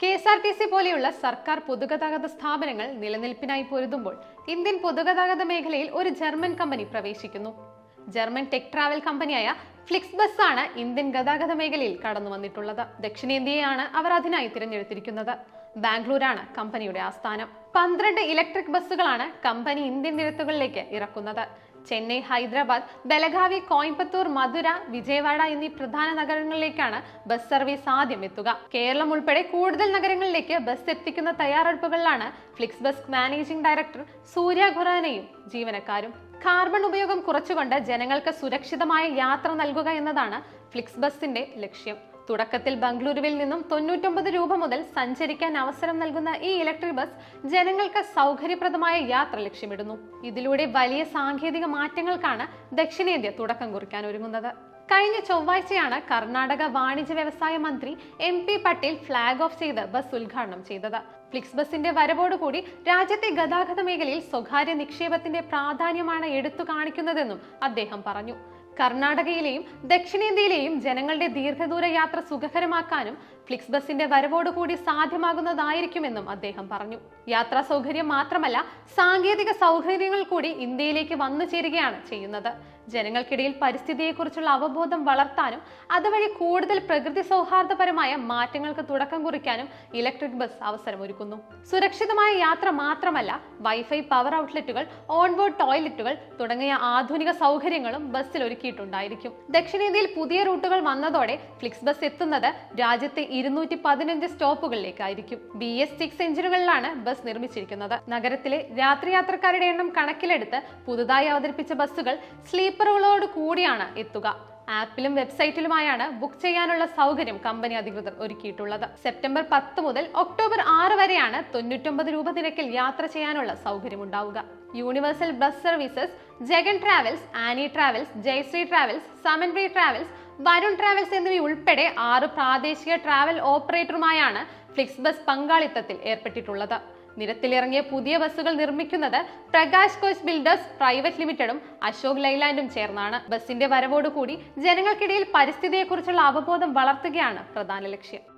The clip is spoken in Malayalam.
K S R T C പോലെയുള്ള സർക്കാർ പൊതുഗതാഗത സ്ഥാപനങ്ങൾ നിലനിൽപ്പിനായി പൊരുതുമ്പോൾ ഇന്ത്യൻ പൊതുഗതാഗത മേഖലയിൽ ഒരു ജർമ്മൻ കമ്പനി പ്രവേശിക്കുന്നു. ജർമ്മൻ ടെക് ട്രാവൽ കമ്പനിയായ ഫ്ലിക്സ് ബസ് ആണ് ഇന്ത്യൻ ഗതാഗത മേഖലയിൽ കടന്നു വന്നിട്ടുള്ളത് ദക്ഷിണേന്ത്യയാണ് അവർ അതിനായി തിരഞ്ഞെടുത്തിരിക്കുന്നത്. ബാംഗ്ലൂരാണ് കമ്പനിയുടെ ആസ്ഥാനം. പന്ത്രണ്ട് ഇലക്ട്രിക് ബസ്സുകളാണ് കമ്പനി ഇന്ത്യൻ നിരത്തുകളിലേക്ക് ഇറക്കുന്നത്. ചെന്നൈ ഹൈദരാബാദ് ബലഗാവി കോയമ്പത്തൂർ മധുര വിജയവാഡ എന്നീ പ്രധാന നഗരങ്ങളിലേക്കാണ് ബസ് സർവീസ് ആദ്യം എത്തുക. കേരളം ഉൾപ്പെടെ കൂടുതൽ നഗരങ്ങളിലേക്ക് ബസ് എത്തിക്കുന്ന തയ്യാറെടുപ്പുകളിലാണ് Flix Bus managing director Surya ഖുറാനയും ജീവനക്കാരും. കാർബൺ ഉപയോഗം കുറച്ചുകൊണ്ട് ജനങ്ങൾക്ക് സുരക്ഷിതമായ യാത്ര നൽകുക എന്നതാണ് ഫ്ലിക്സ് ബസിന്റെ ലക്ഷ്യം. തുടക്കത്തിൽ ബംഗളൂരുവിൽ നിന്നും തൊണ്ണൂറ്റൊമ്പത് രൂപ മുതൽ സഞ്ചരിക്കാൻ അവസരം നൽകുന്ന ഈ ഇലക്ട്രിക് ബസ് ജനങ്ങൾക്ക് സൗകര്യപ്രദമായ യാത്ര ലക്ഷ്യമിടുന്നു. ഇതിലൂടെ വലിയ സാങ്കേതിക മാറ്റങ്ങൾക്കാണ് ദക്ഷിണേന്ത്യ തുടക്കം കുറിക്കാൻ ഒരുങ്ങുന്നത്. കഴിഞ്ഞ ചൊവ്വാഴ്ചയാണ് കർണാടക വാണിജ്യ വ്യവസായ മന്ത്രി M P Patel flag off ചെയ്ത് ബസ് ഉദ്ഘാടനം ചെയ്തത്. ഫ്ലിക്സ് ബസിന്റെ വരവോടുകൂടി രാജ്യത്തെ ഗതാഗത മേഖലയിൽ സ്വകാര്യ നിക്ഷേപത്തിന്റെ പ്രാധാന്യമാണ് എടുത്തു കാണിക്കുന്നതെന്നും അദ്ദേഹം പറഞ്ഞു. കർണാടകയിലെയും ദക്ഷിണേന്ത്യയിലെയും ജനങ്ങളുടെ ദീർഘദൂര യാത്ര സുഖകരമാക്കാനും ഫ്ലിക്സ് ബസിന്റെ വരവോടുകൂടി സാധ്യമാകുന്നതായിരിക്കുമെന്നും അദ്ദേഹം പറഞ്ഞു. യാത്രാ സൗകര്യം മാത്രമല്ല സാങ്കേതിക സൗകര്യങ്ങൾ കൂടി ഇന്ത്യയിലേക്ക് വന്നു ചേരുകയാണ് ചെയ്യുന്നത്. ജനങ്ങൾക്കിടയിൽ പരിസ്ഥിതിയെക്കുറിച്ചുള്ള അവബോധം വളർത്താനും അതുവഴി കൂടുതൽ പ്രകൃതി സൗഹാർദ്ദപരമായ മാറ്റങ്ങൾക്ക് തുടക്കം കുറിക്കാനും ഇലക്ട്രിക് ബസ് അവസരമൊരുക്കുന്നു. സുരക്ഷിതമായ യാത്ര മാത്രമല്ല വൈഫൈ പവർ ഔട്ട്ലെറ്റുകൾ ഓൺബോർഡ് ടോയ്ലറ്റുകൾ തുടങ്ങിയ ആധുനിക സൗകര്യങ്ങളും ബസ്സിൽ ഒരുക്കിയിട്ടുണ്ടായിരിക്കും. ദക്ഷിണേന്ത്യയിൽ പുതിയ റൂട്ടുകൾ വന്നതോടെ ഫ്ലിക്സ് ബസ് എത്തുന്നത് രാജ്യത്തെ ഇരുന്നൂറ്റി പതിനഞ്ച് സ്റ്റോപ്പുകളിലേക്കായിരിക്കും. ബി എസ് സിക്സ് എഞ്ചിനുകളിലാണ് ബസ് നിർമ്മിച്ചിരിക്കുന്നത്. നഗരത്തിലെ രാത്രി യാത്രക്കാരുടെ എണ്ണം കണക്കിലെടുത്ത് പുതുതായി അവതരിപ്പിച്ച ബസ്സുകൾ സ്ലീപ്പറുകളോട് കൂടിയാണ് എത്തുക. ആപ്പിലും വെബ്സൈറ്റിലുമായാണ് ബുക്ക് ചെയ്യാനുള്ള സൗകര്യം കമ്പനി അധികൃതർ ഒരുക്കിയിട്ടുള്ളത്. സെപ്റ്റംബർ പത്ത് മുതൽ ഒക്ടോബർ ആറ് വരെയാണ് തൊണ്ണൂറ്റൊമ്പത് രൂപ നിരക്കിൽ യാത്ര ചെയ്യാനുള്ള സൗകര്യം ഉണ്ടാവുക universal bus services Jagan travels Annie travels Jayashree travels Samanvi travels Varun travels എന്നിവയുൾപ്പെടെ ആറ് പ്രാദേശിക ട്രാവൽ ഓപ്പറേറ്ററുമായാണ് ഫ്ലിക്സ് ബസ് പങ്കാളിത്തത്തിൽ ഏർപ്പെട്ടിട്ടുള്ളത്. നിരത്തിലിറങ്ങിയ പുതിയ ബസ്സുകൾ നിർമ്മിക്കുന്നത് പ്രകാശ് കോച്ച് ബിൽഡേഴ്സ് പ്രൈവറ്റ് ലിമിറ്റഡും അശോക് ലൈലാൻഡും ചേർന്നാണ്. ബസ്സിന്റെ വരവോടുകൂടി ജനങ്ങൾക്കിടയിൽ പരിസ്ഥിതിയെക്കുറിച്ചുള്ള അവബോധം വളർത്തുകയാണ് പ്രധാന ലക്ഷ്യം.